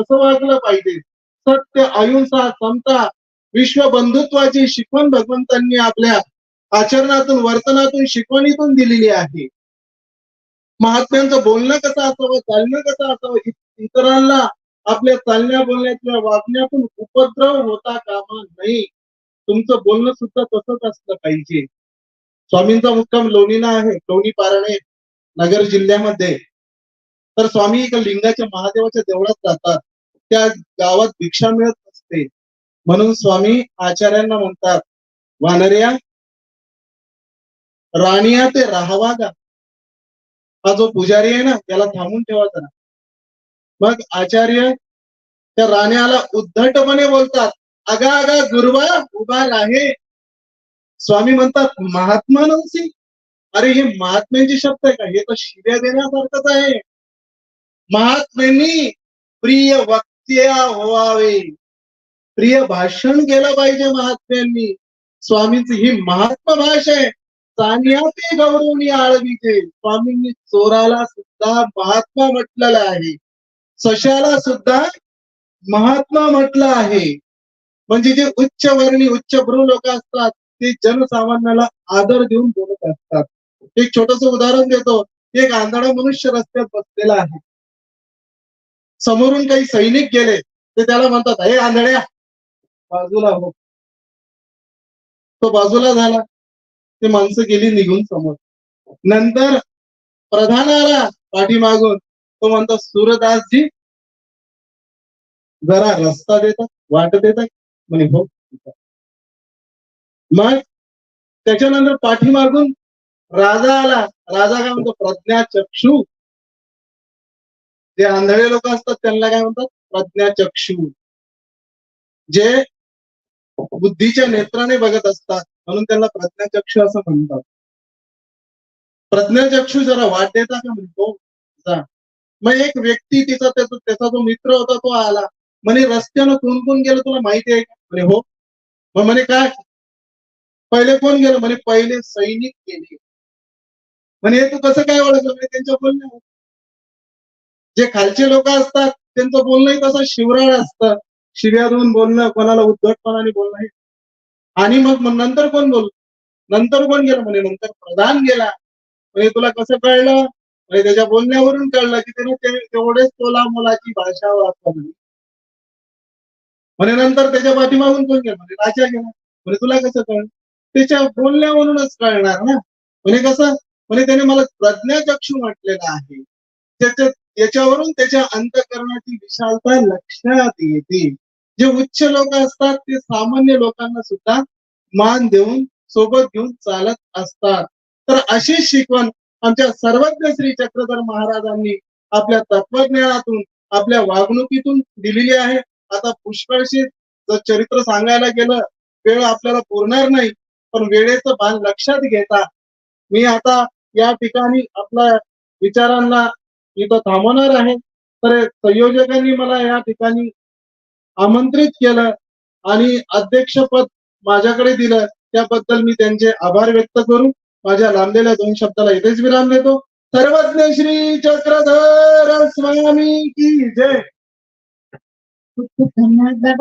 कसं वागलं पाहिजे? सत्य अहिंसा समता विश्व बंधुत्वाची शिकवण भगवंतांनी आपल्या आचरणातून वर्तनातून शिकवणीतून दिलेली आहे. महात्म्यांचं बोलणं कसं असावं चालणं कसं असावं इतरांना आपल्या चालण्या बोलण्याच्या वागण्यातून उपद्रव होता कामा नाही तुमचं बोलणं सुद्धा तसंच असलं पाहिजे. स्वामींचा मुक्काम लोणीला आहे लोणी पारणे नगर जिल्ह्यामध्ये. तर स्वामी एका लिंगाच्या महादेवाच्या देवळात जातात. त्या गावात भिक्षा मिळत नसते. म्हणून स्वामी आचार्यांना म्हणतात वानर्या राणिया ते राहावा का? हा जो पुजारी आहे ना त्याला थांबून ठेवा जरा. मग आचार्य त्या राण्याला उद्धटपणे बोलतात अगा आगा गुरुवा उभा राहे. स्वामी म्हणतात महात्मा नवसी अरे हे महात्म्यांचे शब्द आहे का? हे तर शिव्या देण्यासारखंच आहे. महात्म्यांनी प्रिय वक्त्या व्हावे. प्रिय भाषण केलं पाहिजे महात्म्यांनी. स्वामीच ही महात्मा भाषा आहे. चांगल्या ते गौरवणी आळवीचे. स्वामींनी चोराला सुद्धा महात्मा म्हटलेलं आहे. सशाला सुद्धा महात्मा म्हटलं आहे. म्हणजे जे उच्च वर्णी उच्च भ्रू लोक असतात ते जनसामान्याला आदर देऊन बोलत असतात. एक छोटस उदाहरण देतो. एक आंधळा मनुष्य रस्त्यात बसलेला आहे. समोरून काही सैनिक गेले ते त्याला म्हणतात हे आंधळ्या बाजूला हो. तो बाजूला झाला. ते माणसं गेली निघून समोर. नंतर प्रधान आला पाठीमागून. तो म्हणतो सूरदासजी जरा रस्ता देतात वाट देतात म्हणे हो. मग त्याच्यानंतर पाठीमागून राजा आला. राजा काय म्हणतो प्रज्ञा चक्षू जे आंधळे लोक असतात त्यांना काय म्हणतात? प्रज्ञाचक्षु जे बुद्धीच्या नेत्राने बघत असतात म्हणून त्यांना प्रज्ञाचक्षु असं म्हणतात. प्रज्ञाचक्षु जरा वाट देता का म्हणतो? जा. मग एक व्यक्ती तिचा त्याचा त्याचा जो मित्र होता तो आला. म्हणे रस्त्यानं कोण कोण गेलं तुला माहिती आहे का? म्हणे हो. मग म्हणे काय? पहिले कोण गेलं? म्हणे पहिले सैनिक गेले. म्हणे हे तू कसं काय ओळखलं? म्हणे त्यांच्या बोलण्यावर. जे खालचे लोक असतात त्यांचं बोलणंही तसं शिवराळ असतं. शिव्या बोलणं कोणाला उद्धटपणाने बोलणं आणि मग नंतर कोण बोल नंतर कोण गेलं? म्हणे नंतर प्रधान गेला. म्हणजे तुला कसं कळलं? म्हणजे त्याच्या बोलण्यावरून कळलं की त्याने तेवढेच तोला मुलाची भाषा वापरली. म्हणे नंतर त्याच्या पाठीमागून कोण गेलं? म्हणे राजा गेला. म्हणजे तुला कसं कळलं? त्याच्या बोलण्यावरूनच कळणार ना. म्हणजे कसं? म्हणजे त्याने मला प्रज्ञाचक्षू म्हटलेलं आहे. त्याच्यात याच्यावरून त्याच्या अंतकरणाची विशालता लक्षात येते. जे उच्च लोक असतात ते सामान्य लोकांना सुद्धा मान देऊन सोबत घेऊन चालत असतात. तर अशी शिकवण आमच्या सर्वज्ञ श्री चक्रधर महाराजांनी आपल्या तत्वज्ञानातून आपल्या वागणुकीतून दिलेली आहे. आता पुष्कळशी जर चरित्र सांगायला गेलं वेळ आपल्याला पुरणार नाही. पण वेळेचं भान लक्षात घेता मी आता या ठिकाणी आपल्या विचारांना इथं थांबवणार आहे. तर संयोजकांनी मला या ठिकाणी आमंत्रित केलं आणि अध्यक्षपद माझ्याकडे दिलं. त्याबद्दल मी त्यांचे आभार व्यक्त करून माझ्या लांबलेल्या दोन शब्दाला इथेच विराम देतो. सर्वज्ञ श्री चक्रधर स्वामी की जय. खूप खूप धन्यवाद.